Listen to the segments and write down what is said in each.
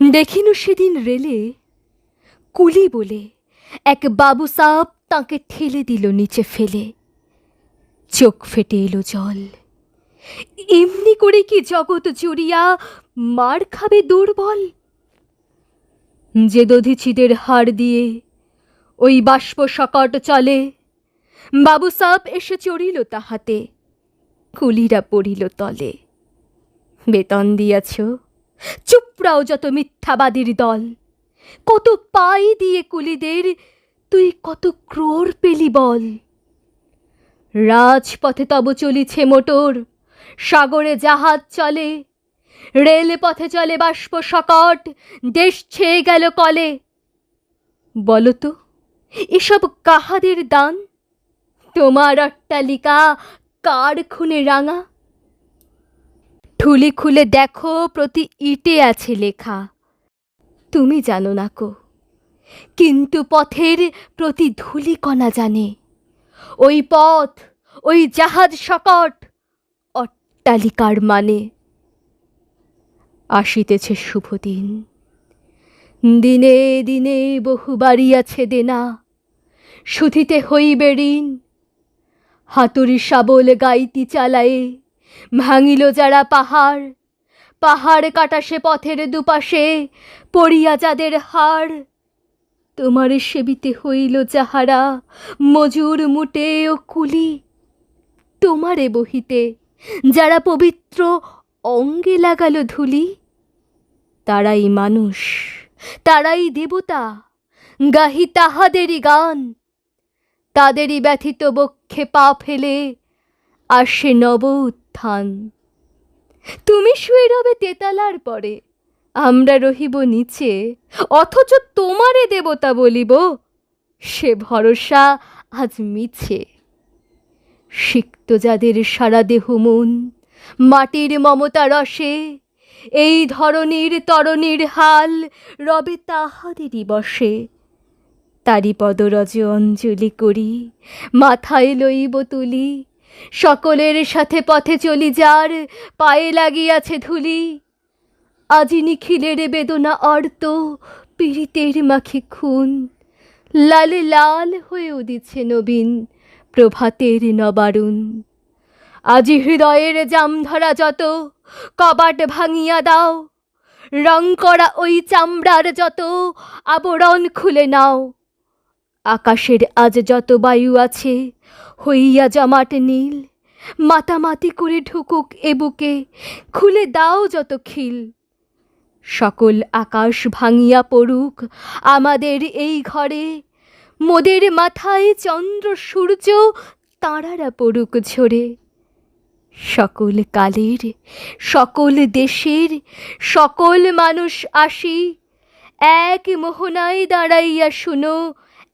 দেখিনু সেদিন রেলে কুলি বলে, এক বাবু সাপ তাকে ঠেলে দিল নিচে ফেলে। চোখ ফেটে এলো জল। এমনি করে কি জগৎ জুড়িয়া মার খাবে দুর্বল? যে দধিচিদের হাড় দিয়ে ওই বাষ্প সকট চলে, বাবু সাপ এসে চড়িল তাহাতে, কুলিরা পড়িল তলে। বেতন দিয়াছ? চুপড়াও যত মিথ্যাবাদীর দল। কত পাই দিয়ে কুলিদের তুই কত ক্রোর পেলি বল। রাজপথে তব চলিছে মোটর, সাগরে জাহাজ চলে রেল পথে চলে বাষ্প সকট, দেশ ছেয়ে গেল কলে। বলতো, এসব কাহাদের দান? তোমার অট্টালিকা কার খুনে রাঙা? ঠুলি খুলে দেখো প্রতি ইটে আছে লেখা। তুমি জানো না কো, কিন্তু পথের প্রতি ধূলিকণা জানে। ওই পথ, ওই জাহাজ সকট অট্টালিকার মানে। আসিতেছে শুভ দিন। দিনে দিনে বহু বাড়িয়াছে দেনা শুধিতে হইবে ঋণ। হাতুড়ি শাবল গাইতি চালায়ে ভাঙিল যারা পাহাড় পাহাড় কাটা সে পথের দুপাশে পড়িয়া যাদের হাড়। তোমার সেবিতে হইল যাহারা মজুর মুটে ও কুলি, তোমারে বহিতে যারা পবিত্র অঙ্গে লাগালো ধুলি, তারাই মানুষ, তারাই দেবতা, গাহি তাহাদেরই গান। তাদেরই ব্যথিত বক্ষে পা ফেলে আসে নব উত্থান তুমি শুয়ে রবে তেতালার পরে, আমরা রহিব নিচে, অথচ তোমারে দেবতা বলিব, সে ভরসা আজ মিছে। সিক্ত যাদের সারা দেহ মন, মাটির মমতা রসে, এই ধরনের তরণীর হাল রবে তাহাদেরই বসে। তারি পদরজ অঞ্জলি করি, মাথায় লইব তুলি সকলের সাথে পথে চলি যার পায়ে লাগিয়াছে ধুলি। আজি নিখিলের বেদনা অর্ত পীড়িতের মাখে খুন। লালে লাল হয়ে উদিছে নবীন প্রভাতের নবারুণ। আজি হৃদয়ের জামধরা যত কবাট ভাঙিয়া দাও, রং করা ওই চামড়ার যত আবরণ খুলে নাও। আকাশের আজ যত বায়ু আছে, হইয়া জমাট নীল। মাতামাতি করে ঢুকুক এ বুকে, খুলে দাও যত খিল। সকল আকাশ ভাঙিয়া পড়ুক আমাদের এই ঘরে, মোদের মাথায় চন্দ্র, সূর্য, তারারা পড়ুক ঝরে। সকল কালের, সকল দেশের, সকল মানুষ আসি, এক মোহনায় দাঁড়াইয়া শুনো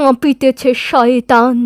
কাঁপিতেছে শয়তান।